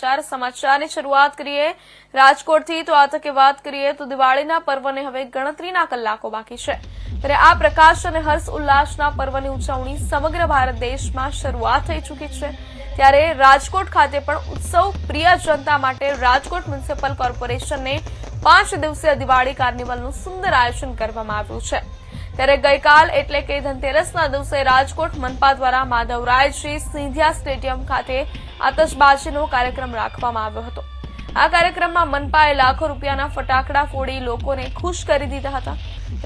ચાર સમાચારની શરૂઆત કરીએ. રાજકોટથી તો આ વાત કરીએ તો દિવાળીના પર્વને હવે ગણતરીના કલાકો બાકી છે. ત્યારે આ પ્રકાશ અને હર્ષ ઉલ્લાસના પર્વની ઉજવણી સમગ્ર ભારત દેશમાં શરૂઆત થઈ ચૂકી છે. ત્યારે રાજકોટ ખાતે પણ ઉત્સવ પ્રિય જનતા માટે રાજકોટ મ્યુનિસિપલ કોર્પોરેશનને પાંચ દિવસીય દિવાળી કાર્નિવલનું સુંદર આયોજન કરવામાં આવ્યું છે. ત્યારે ગઈકાલ એટલે કે ધનતેરસના દિવસે રાજકોટ મનપા દ્વારા માધવરાયજી સિંધિયા સ્ટેડિયમ ખાતે આતશબાજીનો કાર્યક્રમ રાખવામાં આવ્યો હતો. આ કાર્યક્રમમાં મનપાએ લાખો રૂપિયાના ફટાકડા ફોડી લોકોને ખુશ કરી દીધા હતા.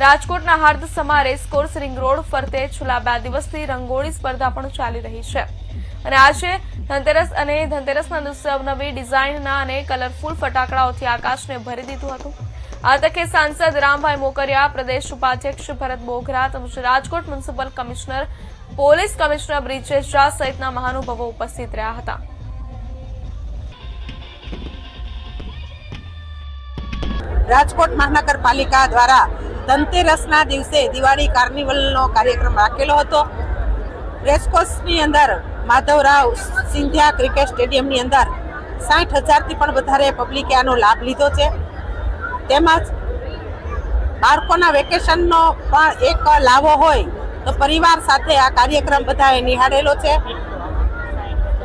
રાજકોટના હાર્દ સમા રેસકોર્સ રિંગ રોડ ફરતે છેલ્લા બે દિવસથી રંગોળી સ્પર્ધા પણ ચાલી રહી છે. અને આજે ધનતેરસ અને ધનતેરસના દિવસે અવનવી ડિઝાઇનના અને કલરફુલ ફટાકડાઓથી આકાશને ભરી દીધું હતું. આ તકે સાંસદ રામભાઈ મોકરિયા, પ્રદેશ ઉપાધ્યક્ષ ભરત બોઘરા તેમજ Rajkot municipal commissioner, police commissioner Brijesh Jha સહિતના મહાનુભાવો ઉપસ્થિત રહ્યા હતા. રાજકોટ મહાનગરપાલિકા દ્વારા ધનતેરસના દિવસે દિવાળી કાર્નિવલનો કાર્યક્રમ રાખેલો હતો. રેસકોર્સની અંદર માધવરાવ સિંધિયા ક્રિકેટ સ્ટેડિયમની અંદર સાઠ હજારથી પણ વધારે પબ્લિકે આનો લાભ લીધો છે. તેમજ બાળકોના વેકેશનનો પણ એક લાવો હોય તો પરિવાર સાથે આ કાર્યક્રમ બધાએ નિહાળેલો છે.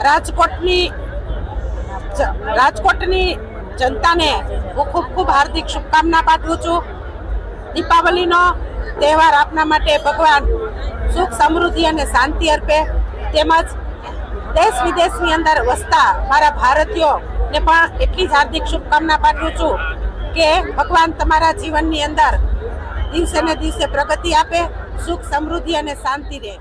રાજકોટની રાજકોટની જનતાને હું ખૂબ ખૂબ હાર્દિક શુભકામના પાઠવું છું. દીપાવલીનો તહેવાર આપના માટે ભગવાન સુખ, સમૃદ્ધિ અને શાંતિ અર્પે. તેમજ દેશ વિદેશની અંદર વસતા મારા ભારતીયોને પણ એટલી જ હાર્દિક શુભકામના પાઠવું છું. કે ભગવાન તમારા જીવનની અંદર દિવસે ને દિવસે પ્રગતિ આપે, સુખ સમૃદ્ધિ અને શાંતિ રહે.